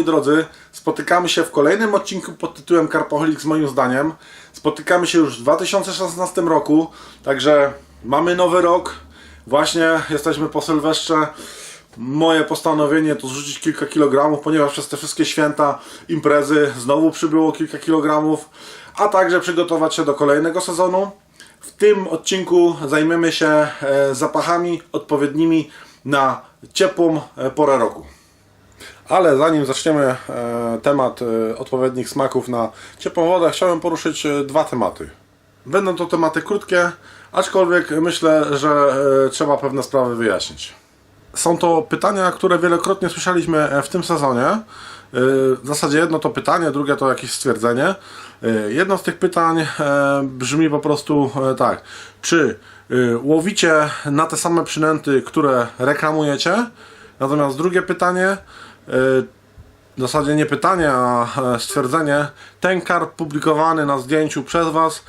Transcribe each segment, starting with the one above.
Moi drodzy. Spotykamy się w kolejnym odcinku pod tytułem Karpoholik z moim zdaniem. Spotykamy się już w 2016 roku, także mamy nowy rok. Właśnie jesteśmy po Sylwestrze. Moje postanowienie to zrzucić kilka kilogramów, ponieważ przez te wszystkie święta, imprezy znowu przybyło kilka kilogramów, a także przygotować się do kolejnego sezonu. W tym odcinku zajmiemy się e, zapachami odpowiednimi na ciepłą e, porę roku. Ale zanim zaczniemy e, temat e, odpowiednich smaków na ciepłą wodę, chciałem poruszyć e, dwa tematy. Będą to tematy krótkie, aczkolwiek myślę, że trzeba pewne sprawy wyjaśnić. Są to pytania, które wielokrotnie słyszeliśmy w tym sezonie. W zasadzie jedno to pytanie, drugie to jakieś stwierdzenie. Jedno z tych pytań brzmi po prostu tak. Czy łowicie na te same przynęty, które reklamujecie? Natomiast drugie pytanie, w zasadzie nie pytanie, a e, stwierdzenie. Ten karp publikowany na zdjęciu przez Was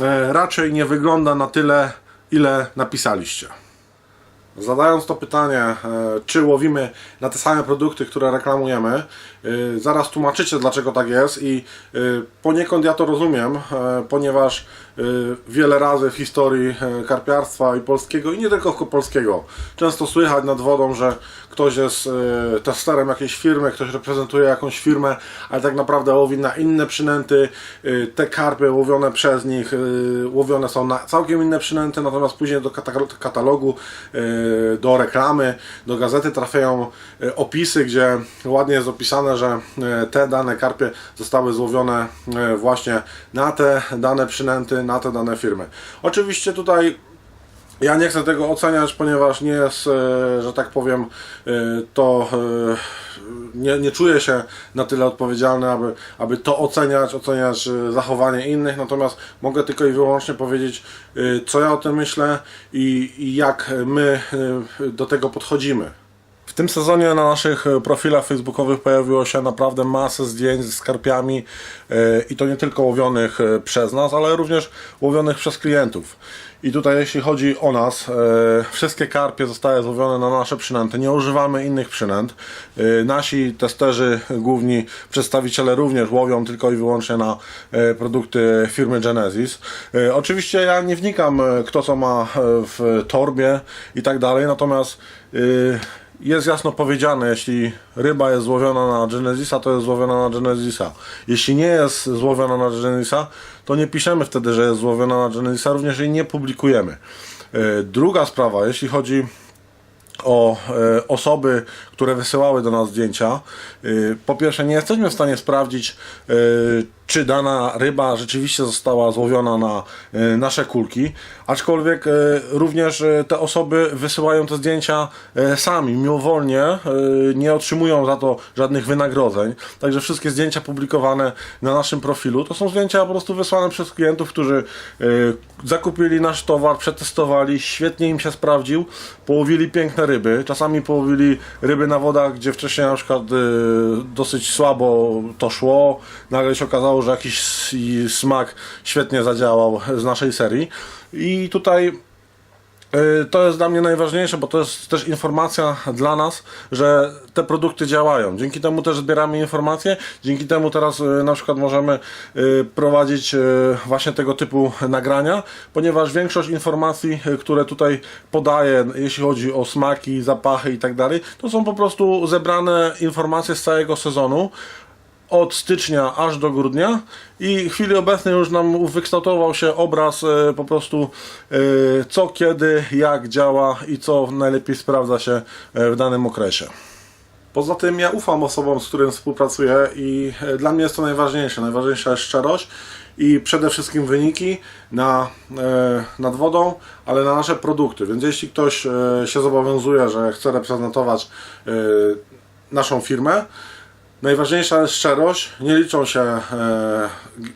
e, raczej nie wygląda na tyle, ile napisaliście. Zadając to pytanie, e, czy łowimy na te same produkty, które reklamujemy, zaraz tłumaczycie, dlaczego tak jest i poniekąd ja to rozumiem, ponieważ wiele razy w historii karpiarstwa i polskiego, i nie tylko polskiego, często słychać nad wodą, że ktoś jest e, testerem jakiejś firmy, ktoś reprezentuje jakąś firmę, ale tak naprawdę łowi na inne przynęty. E, Te karpy łowione przez nich, e, łowione są na całkiem inne przynęty, natomiast później do kata- katalogu, e, do reklamy, do gazety trafiają e, opisy, gdzie ładnie jest opisane, że e, te dane karpie zostały złowione e, właśnie na te dane przynęty, na te dane firmy. Oczywiście tutaj ja nie chcę tego oceniać, ponieważ nie jest, e, że tak powiem, e, to e, nie, nie czuję się na tyle odpowiedzialny, aby, aby to oceniać, oceniać zachowanie innych, natomiast mogę tylko i wyłącznie powiedzieć, co ja o tym myślę i, i jak my do tego podchodzimy. W tym sezonie na naszych e, profilach facebookowych pojawiło się naprawdę masę zdjęć z karpiami e, i to nie tylko łowionych e, przez nas, ale również łowionych przez klientów. I tutaj jeśli chodzi o nas, wszystkie karpie zostały złowione na nasze przynęty, nie używamy innych przynęt. Nasi testerzy, główni przedstawiciele również łowią tylko i wyłącznie na produkty firmy Genesis. Oczywiście ja nie wnikam kto co ma w torbie i tak dalej, natomiast jest jasno powiedziane, jeśli ryba jest złowiona na Genesisa, to jest złowiona na Genesisa. Jeśli nie jest złowiona na Genesisa, to nie piszemy wtedy, że jest złowiona na Genesisa, również jej nie publikujemy. E, Druga sprawa, jeśli chodzi o e, osoby, które wysyłały do nas zdjęcia. E, po pierwsze, nie jesteśmy w stanie sprawdzić, e, czy dana ryba rzeczywiście została złowiona na e, nasze kulki, aczkolwiek również te osoby wysyłają te zdjęcia sami, mimowolnie, nie otrzymują za to żadnych wynagrodzeń. Także wszystkie zdjęcia publikowane na naszym profilu to są zdjęcia po prostu wysłane przez klientów, którzy zakupili nasz towar, przetestowali, świetnie im się sprawdził, połowili piękne ryby, czasami połowili ryby na wodach, gdzie wcześniej na przykład e, dosyć słabo to szło, nagle się okazało, że jakiś smak świetnie zadziałał z naszej serii. I tutaj To jest dla mnie najważniejsze, bo to jest też informacja dla nas, że te produkty działają. Dzięki temu też zbieramy informacje, dzięki temu teraz e, na przykład możemy e, prowadzić e, właśnie tego typu nagrania, ponieważ większość informacji, e, które tutaj podaję, jeśli chodzi o smaki, zapachy i tak dalej, to są po prostu zebrane informacje z całego sezonu od stycznia aż do grudnia i w chwili obecnej już nam wykształtował się obraz e, po prostu e, co, kiedy, jak działa i co najlepiej sprawdza się e, w danym okresie. Poza tym ja ufam osobom, z którym współpracuję i dla mnie jest to najważniejsze. Najważniejsza jest szczerość i przede wszystkim wyniki na, nad wodą, ale na nasze produkty. Więc jeśli ktoś się zobowiązuje, że chce reprezentować naszą firmę, Najważniejsza jest szczerość, nie liczą się e,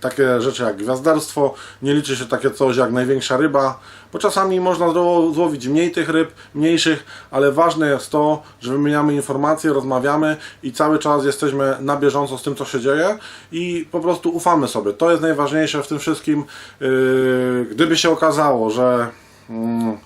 takie rzeczy jak gwiazdarstwo, nie liczy się takie coś jak największa ryba, bo czasami można zło- złowić mniej tych ryb, mniejszych, ale ważne jest to, że wymieniamy informacje, rozmawiamy i cały czas jesteśmy na bieżąco z tym, co się dzieje i po prostu ufamy sobie. To jest najważniejsze w tym wszystkim. Yy, gdyby się okazało, że mm,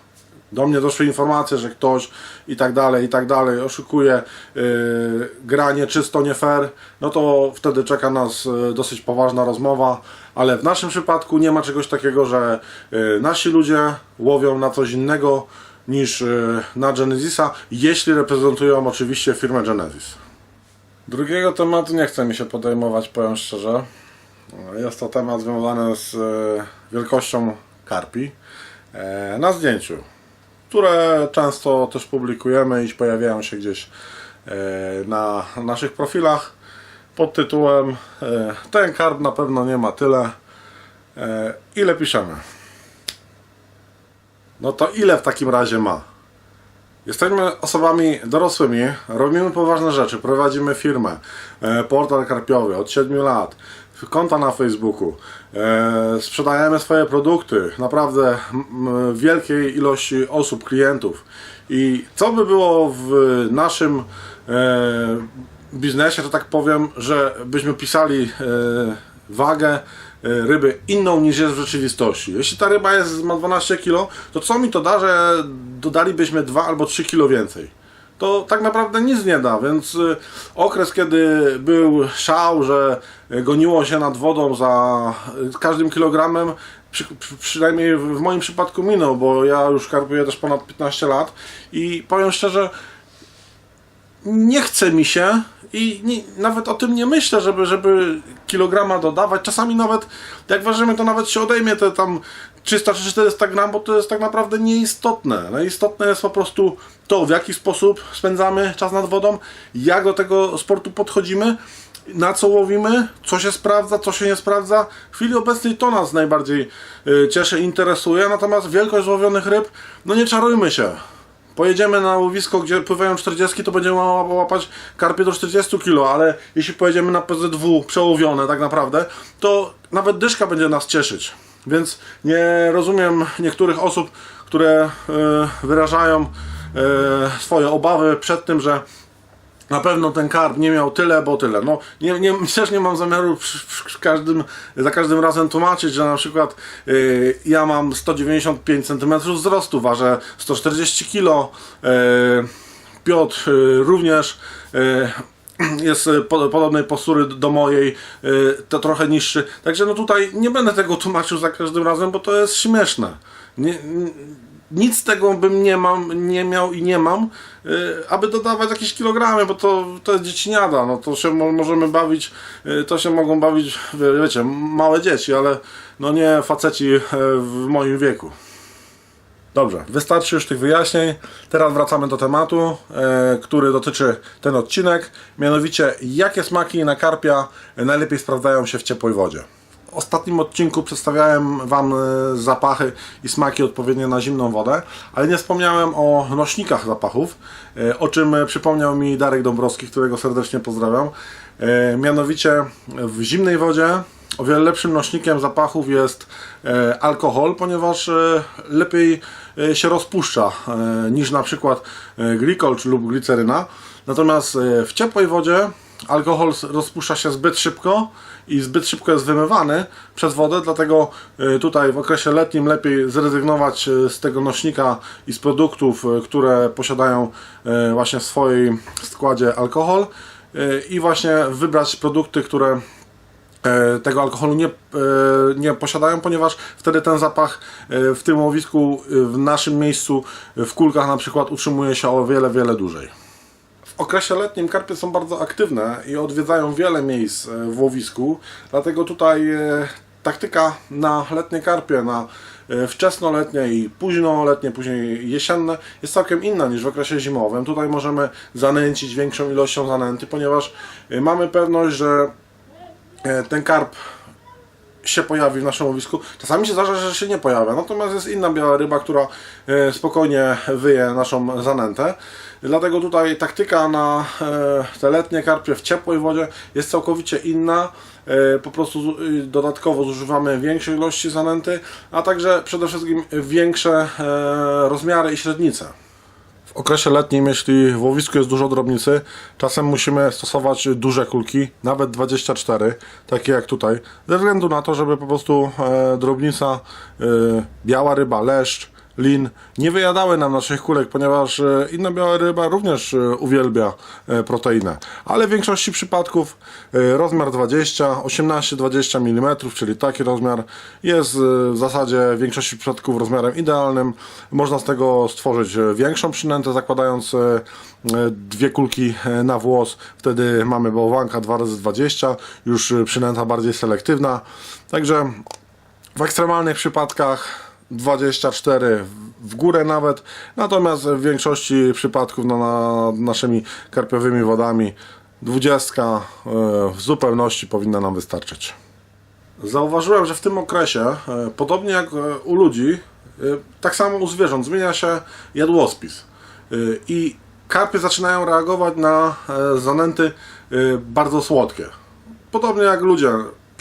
do mnie doszły informacje, że ktoś i tak dalej, i tak dalej oszukuje, yy, gra nieczysto, nie fair, no to wtedy czeka nas yy, dosyć poważna rozmowa, ale w naszym przypadku nie ma czegoś takiego, że yy, nasi ludzie łowią na coś innego niż yy, na Genesisa, jeśli reprezentują oczywiście firmę Genesis. Drugiego tematu nie chce mi się podejmować, powiem szczerze. Jest to temat związany z e, wielkością karpi e, na zdjęciu, które często też publikujemy i pojawiają się gdzieś e, na naszych profilach pod tytułem e, Ten karp na pewno nie ma tyle. E, Ile piszemy? No to ile w takim razie ma? Jesteśmy osobami dorosłymi, robimy poważne rzeczy, prowadzimy firmę, portal karpiowy od 7 lat, konta na Facebooku, e, sprzedajemy swoje produkty, naprawdę wielkiej ilości osób, klientów. I co by było w naszym e, biznesie, to tak powiem, że byśmy pisali e, wagę ryby inną niż jest w rzeczywistości. Jeśli ta ryba jest, ma 12 kg, to co mi to da, że dodalibyśmy 2 albo 3 kg więcej? To tak naprawdę nic nie da, więc y, okres, kiedy był szał, że goniło się nad wodą za y, każdym kilogramem, przy, przy, przynajmniej w moim przypadku minął, bo ja już karpuję też ponad 15 lat i powiem szczerze, nie chce mi się i nie, nawet o tym nie myślę, żeby, żeby kilograma dodawać. Czasami nawet, jak ważymy, to nawet się odejmie te tam 300 czy 400 gram, bo to jest tak naprawdę nieistotne. Najistotne jest po prostu to, w jaki sposób spędzamy czas nad wodą, jak do tego sportu podchodzimy, na co łowimy, co się sprawdza, co się nie sprawdza. W chwili obecnej to nas najbardziej y, cieszy, interesuje, natomiast wielkość złowionych ryb, no nie czarujmy się. Pojedziemy na łowisko, gdzie pływają 40, to będziemy ła- łapać karpie do 40 kg, ale jeśli pojedziemy na PZW przełowione tak naprawdę, to nawet dyszka będzie nas cieszyć. Więc nie rozumiem niektórych osób, które e, wyrażają e, swoje obawy przed tym, że na pewno ten karp nie miał tyle, bo tyle. No, nie, nie, też nie mam zamiaru każdym, za każdym razem tłumaczyć, że na przykład y, ja mam 195 cm wzrostu, ważę 140 kg. Y, Piotr również jest po, podobnej postury do mojej, y, to trochę niższy. Także no tutaj nie będę tego tłumaczył za każdym razem, bo to jest śmieszne. Nie, nic tego bym nie mam, nie miał i nie mam, y, aby dodawać jakieś kilogramy, bo to, to jest dzieciniada, no to się mo- możemy bawić, to się mogą bawić, wie- wiecie, małe dzieci, ale no nie faceci w moim wieku. Dobrze, wystarczy już tych wyjaśnień. Teraz wracamy do tematu, e, który dotyczy ten odcinek. Mianowicie, jakie smaki na karpia najlepiej sprawdzają się w ciepłej wodzie. W ostatnim odcinku przedstawiałem Wam e, zapachy i smaki odpowiednie na zimną wodę, ale nie wspomniałem o nośnikach zapachów, e, o czym przypomniał mi Darek Dąbrowski, którego serdecznie pozdrawiam. Mianowicie w zimnej wodzie o wiele lepszym nośnikiem zapachów jest e, alkohol, ponieważ e, lepiej się rozpuszcza e, niż na przykład e, glikol lub gliceryna. Natomiast e, w ciepłej wodzie alkohol rozpuszcza się zbyt szybko i zbyt szybko jest wymywany przez wodę, dlatego e, tutaj w okresie letnim lepiej zrezygnować e, z tego nośnika i z produktów, e, które posiadają e, właśnie w swoim składzie alkohol e, i właśnie wybrać produkty, które e, tego alkoholu nie, e, nie posiadają, ponieważ wtedy ten zapach e, w tym łowisku, e, w naszym miejscu, e, w kulkach na przykład utrzymuje się o wiele, wiele dłużej. W okresie letnim karpie są bardzo aktywne i odwiedzają wiele miejsc e, w łowisku, dlatego tutaj e, taktyka na letnie karpie, na e, wczesnoletnie i późnoletnie, później jesienne jest całkiem inna niż w okresie zimowym. Tutaj możemy zanęcić większą ilością zanęty, ponieważ e, mamy pewność, że e, ten karp się pojawi w naszym łowisku. Czasami się zdarza, że się nie pojawia, natomiast jest inna biała ryba, która e, spokojnie wyje naszą zanętę. Dlatego tutaj taktyka na e, te letnie karpie w ciepłej wodzie jest całkowicie inna. E, Po prostu dodatkowo zużywamy większej ilości zanęty, a także przede wszystkim większe e, rozmiary i średnice. Okresie letnim, jeśli w łowisku jest dużo drobnicy, czasem musimy stosować duże kulki, nawet 24, takie jak tutaj, ze względu na to, żeby po prostu e, drobnica, e, biała ryba, leszcz, lin nie wyjadały nam naszych kulek, ponieważ e, inna biała ryba również e, uwielbia e, proteinę. Ale w większości przypadków rozmiar 20, 18-20 mm, czyli taki rozmiar jest w zasadzie w większości przypadków rozmiarem idealnym. Można z tego stworzyć większą przynętę, zakładając dwie kulki na włos. Wtedy mamy bałwanka 2x20, już przynęta bardziej selektywna. Także w ekstremalnych przypadkach 24 w górę nawet, natomiast w większości przypadków no, na naszymi karpiowymi wodami 20 e, w zupełności powinna nam wystarczyć. Zauważyłem, że w tym okresie, e, podobnie jak e, u ludzi, tak samo u zwierząt, zmienia się jadłospis. I karpie zaczynają reagować na zanęty bardzo słodkie. Podobnie jak ludzie.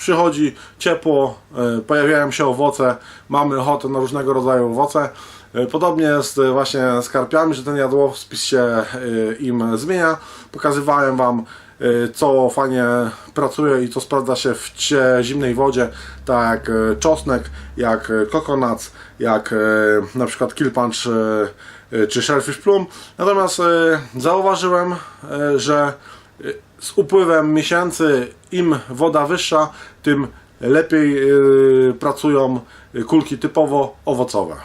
Przychodzi ciepło, e, pojawiają się owoce, mamy ochotę na różnego rodzaju owoce. E, Podobnie jest e, właśnie z karpiami, że ten jadłospis się im zmienia. Pokazywałem Wam co fajnie pracuje i co sprawdza się w zimnej wodzie, tak jak czosnek, jak coconuts, jak na przykład e, e, czy shellfish plum. Natomiast zauważyłem, że z upływem miesięcy im woda wyższa, tym lepiej e, pracują kulki typowo owocowe.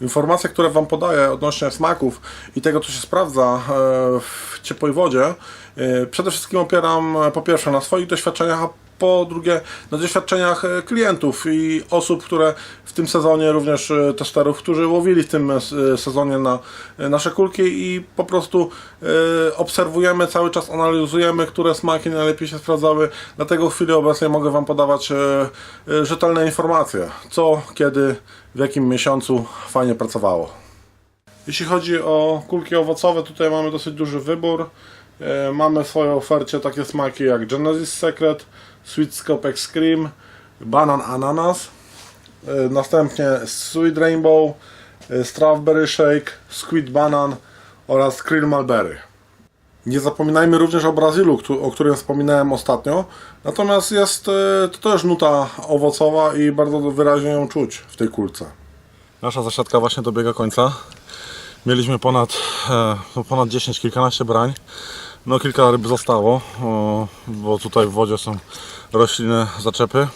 Informacje, które Wam podaję odnośnie smaków i tego, co się sprawdza e, w ciepłej wodzie, e, przede wszystkim opieram e, po pierwsze na swoich doświadczeniach, po drugie na doświadczeniach e, klientów i osób, które w tym sezonie, również e, testerów, którzy łowili w tym e, sezonie na nasze kulki i po prostu obserwujemy cały czas, analizujemy, które smaki najlepiej się sprawdzały. Dlatego w chwili obecnej mogę Wam podawać rzetelne informacje, co, kiedy, w jakim miesiącu fajnie pracowało. Jeśli chodzi o kulki owocowe, tutaj mamy dosyć duży wybór. Mamy w swojej ofercie takie smaki jak Genesis Secret, Sweet Scope Extreme, Banan Ananas, e, następnie Sweet Rainbow, e, Strawberry Shake, Squid Banan oraz Krill Mulberry. Nie zapominajmy również o Brazylu, o którym wspominałem ostatnio. Natomiast jest e, to też nuta owocowa i bardzo wyraźnie ją czuć w tej kulce. Nasza zasiadka właśnie dobiega końca. Mieliśmy ponad, e, no ponad 10, kilkanaście brań. No kilka ryb zostało, bo tutaj w wodzie są rośliny, zaczepy.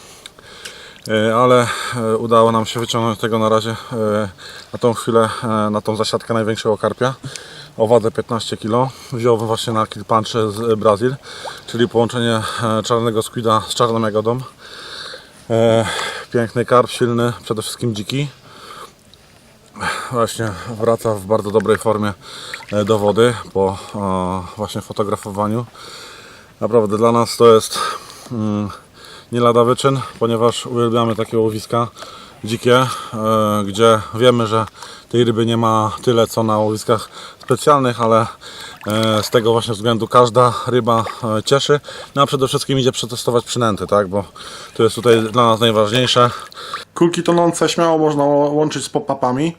E, Ale e, udało nam się wyciągnąć tego na razie e, na tą chwilę, na tą zasiadkę największego karpia o wadze 15 kg. Wziął właśnie na kill punch z Brazil, czyli połączenie czarnego squida z czarną jagodą. Piękny karp, silny, przede wszystkim dziki właśnie wraca w bardzo dobrej formie e, do wody po e, właśnie fotografowaniu. Naprawdę dla nas to jest mm, nie lada wyczyn, ponieważ uwielbiamy takie łowiska dzikie, e, gdzie wiemy, że tej ryby nie ma tyle co na łowiskach specjalnych, ale z tego właśnie względu każda ryba cieszy. No a przede wszystkim idzie przetestować przynęty, tak, bo to jest tutaj dla nas najważniejsze. Kulki tonące śmiało można łączyć z pop-upami.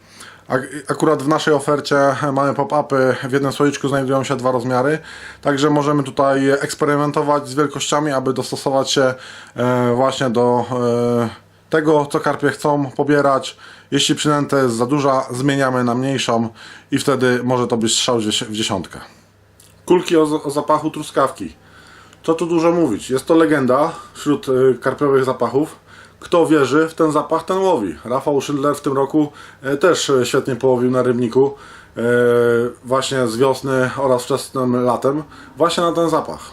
Ak- Akurat w naszej ofercie mamy pop-upy, w jednym słoiczku znajdują się dwa rozmiary, także możemy tutaj eksperymentować z wielkościami, aby dostosować się e, właśnie do e, tego, co karpie chcą pobierać. Jeśli przynęta jest za duża, zmieniamy na mniejszą i wtedy może to być strzał w dzies- w dziesiątkę. Kulki o, o zapachu truskawki. Co tu dużo mówić? Jest to legenda wśród y, karpiowych zapachów. Kto wierzy w ten zapach, ten łowi. Rafał Schindler w tym roku e, też e, świetnie połowił na rybniku. e, Właśnie z wiosny oraz wczesnym latem. Właśnie na ten zapach.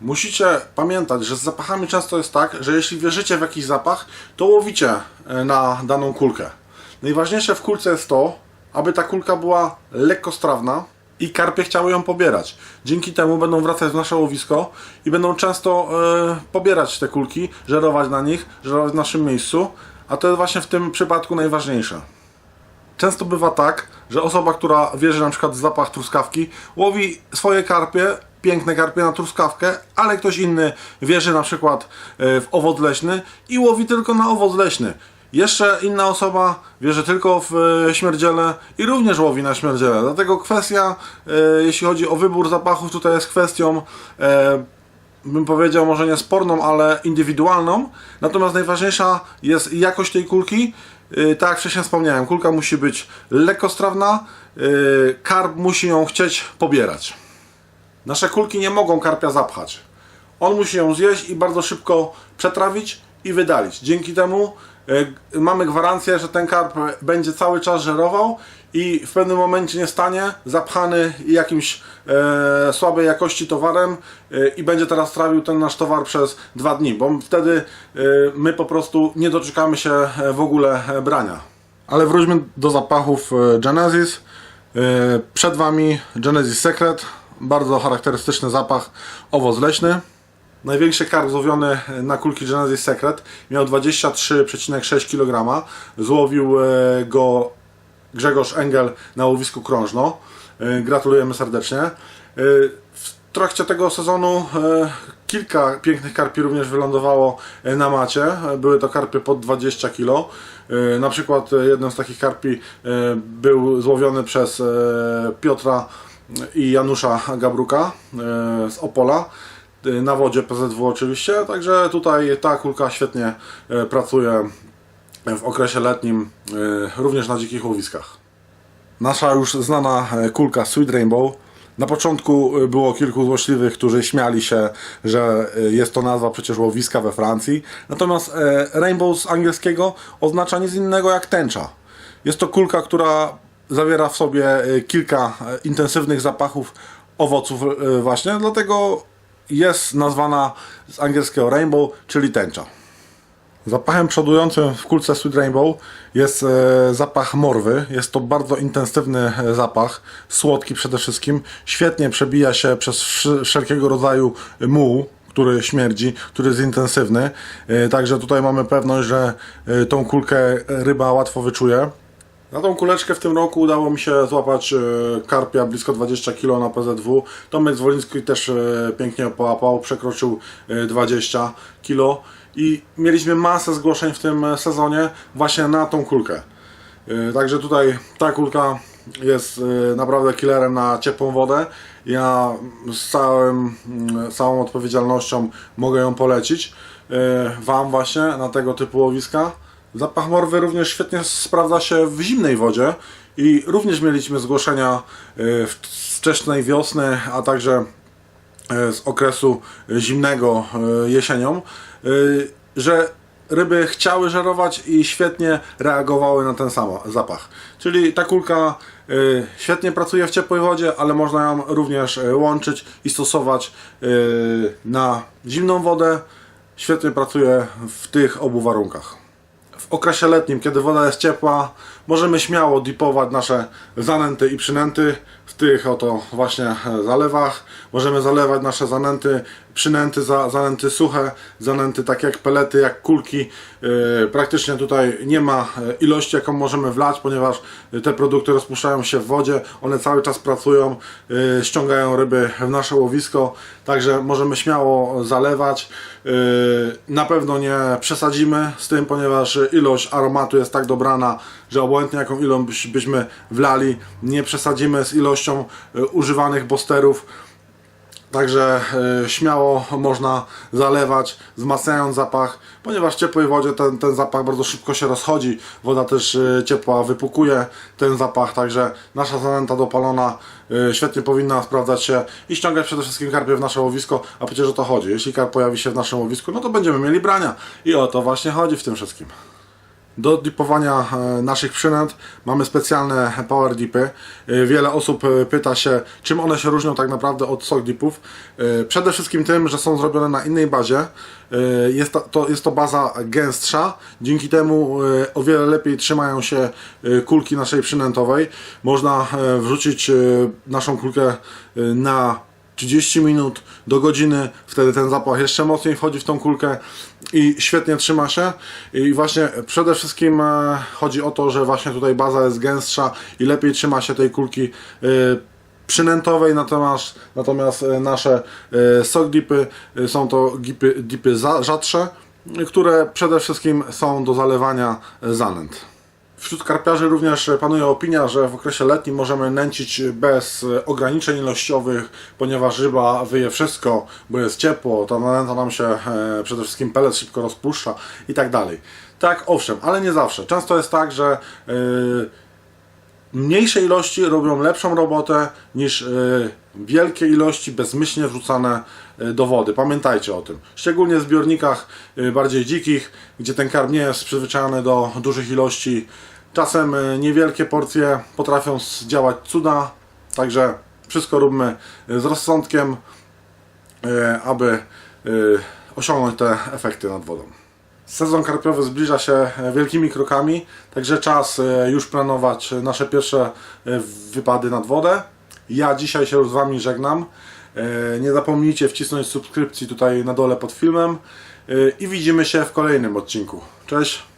Musicie pamiętać, że z zapachami często jest tak, że jeśli wierzycie w jakiś zapach, to łowicie na daną kulkę. Najważniejsze w kulce jest to, aby ta kulka była lekkostrawna i karpie chciały ją pobierać. Dzięki temu będą wracać w nasze łowisko i będą często e, pobierać te kulki, żerować na nich, żerować w naszym miejscu, a to jest właśnie w tym przypadku najważniejsze. Często bywa tak, że osoba, która wierzy na przykład w zapach truskawki, łowi swoje karpie, piękne karpie na truskawkę, ale ktoś inny wierzy na przykład e, w owoc leśny i łowi tylko na owoc leśny. Jeszcze inna osoba wierzy tylko w e, śmierdziele i również łowi na śmierdziele. Dlatego kwestia, e, jeśli chodzi o wybór zapachów, tutaj jest kwestią e, bym powiedział może nie sporną, ale indywidualną. Natomiast najważniejsza jest jakość tej kulki tak jak wcześniej wspomniałem, kulka musi być lekkostrawna, karp musi ją chcieć pobierać. Nasze kulki nie mogą karpia zapchać. On musi ją zjeść i bardzo szybko przetrawić i wydalić. Dzięki temu mamy gwarancję, że ten karp będzie cały czas żerował i w pewnym momencie nie stanie zapchany jakimś e, słabej jakości towarem e, i będzie teraz trawił ten nasz towar przez dwa dni, bo wtedy e, my po prostu nie doczekamy się e, w ogóle e, brania. Ale wróćmy do zapachów e, Genesis. E, Przed Wami Genesis Secret, bardzo charakterystyczny zapach owoc leśny. Największy karp złowiony na kulki Genesis Secret miał 23,6 kg. Złowił e, go Grzegorz Engel na łowisku Krążno. E, Gratulujemy serdecznie. E, W trakcie tego sezonu kilka pięknych karpi również wylądowało na macie. Były to karpie pod 20 kg. Na przykład jednym z takich karpi był złowiony przez Piotra i Janusza Gabruka z Opola na wodzie PZW oczywiście, także tutaj ta kulka świetnie e, pracuje w okresie letnim, e, również na dzikich łowiskach. Nasza już znana e, kulka Sweet Rainbow. Na początku było kilku złośliwych, którzy śmiali się, że jest to nazwa przecież łowiska we Francji. Natomiast Rainbow z angielskiego oznacza nic innego jak tęcza. Jest to kulka, która zawiera w sobie kilka intensywnych zapachów owoców właśnie, dlatego jest nazwana z angielskiego rainbow, czyli tęcza. Zapachem przodującym w kulce Sweet Rainbow jest e, zapach morwy. Jest to bardzo intensywny e, zapach, słodki przede wszystkim. Świetnie przebija się przez wszelkiego rodzaju muł, który śmierdzi, który jest intensywny. E, także tutaj mamy pewność, że tą kulkę ryba łatwo wyczuje. Na tą kuleczkę w tym roku udało mi się złapać e, karpia blisko 20 kg na PZW. Tomek Zwoliński też e, pięknie połapał, przekroczył e, 20 kg i mieliśmy masę zgłoszeń w tym e, sezonie właśnie na tą kulkę. E, Także tutaj ta kulka jest e, naprawdę killerem na ciepłą wodę. Ja z całym, mm, całą odpowiedzialnością mogę ją polecić e, Wam właśnie na tego typu łowiska. Zapach morwy również świetnie sprawdza się w zimnej wodzie i również mieliśmy zgłoszenia e, w wczesnej wiosny, a także e, z okresu zimnego e, jesienią, e, że ryby chciały żerować i świetnie reagowały na ten sam zapach. Czyli ta kulka e, świetnie pracuje w ciepłej wodzie, ale można ją również e, łączyć i stosować e, na zimną wodę. Świetnie pracuje w tych obu warunkach. W okresie letnim, kiedy woda jest ciepła, możemy śmiało dipować nasze zanęty i przynęty w tych oto właśnie zalewach. Możemy zalewać nasze zanęty, przynęty, za, zanęty suche, zanęty takie jak pelety, jak kulki. E, praktycznie tutaj nie ma e, ilości, jaką możemy wlać, ponieważ te produkty rozpuszczają się w wodzie, one cały czas pracują, e, ściągają ryby w nasze łowisko, także możemy śmiało zalewać. E, Na pewno nie przesadzimy z tym, ponieważ ilość aromatu jest tak dobrana, że obojętnie jaką ilość byśmy wlali, nie przesadzimy z ilością e, używanych bosterów. Także e, śmiało można zalewać, wzmacniając zapach, ponieważ w ciepłej wodzie ten, ten zapach bardzo szybko się rozchodzi. Woda też e, ciepła wypukuje ten zapach, także nasza zanęta dopalona e, świetnie powinna sprawdzać się i ściągać przede wszystkim karpie w nasze łowisko, a przecież o to chodzi. Jeśli karp pojawi się w naszym łowisku, no to będziemy mieli brania i o to właśnie chodzi w tym wszystkim. Do dipowania e, naszych przynęt mamy specjalne power dipy. E, Wiele osób e, pyta się, czym one się różnią tak naprawdę od sock dipów. Przede wszystkim tym, że są zrobione na innej bazie. Jest to, jest to baza gęstsza, dzięki temu o wiele lepiej trzymają się kulki naszej przynętowej. Można wrzucić naszą kulkę na 30 minut do godziny, wtedy ten zapach jeszcze mocniej wchodzi w tą kulkę i świetnie trzyma się. I właśnie przede wszystkim e, chodzi o to, że właśnie tutaj baza jest gęstsza i lepiej trzyma się tej kulki e, przynętowej, natomiast, natomiast e, nasze sock dipy są to dipy, dipy za- rzadsze, które przede wszystkim są do zalewania zanęt. Wśród karpiarzy również panuje opinia, że w okresie letnim możemy nęcić bez ograniczeń ilościowych, ponieważ ryba wyje wszystko, bo jest ciepło, ta nęta nam się e, przede wszystkim pelet szybko rozpuszcza i tak dalej. Tak, owszem, ale nie zawsze. Często jest tak, że e, mniejsze ilości robią lepszą robotę niż e, wielkie ilości bezmyślnie wrzucane e, do wody. Pamiętajcie o tym. Szczególnie w zbiornikach e, bardziej dzikich, gdzie ten karp nie jest przyzwyczajony do dużych ilości. Czasem niewielkie porcje potrafią zdziałać cuda, także wszystko róbmy z rozsądkiem, aby osiągnąć te efekty nad wodą. Sezon karpiowy zbliża się e, wielkimi krokami, także czas e, już planować nasze pierwsze e, wypady nad wodę. Ja dzisiaj się z Wami żegnam. Nie zapomnijcie wcisnąć subskrypcji tutaj na dole pod filmem i widzimy się w kolejnym odcinku. Cześć!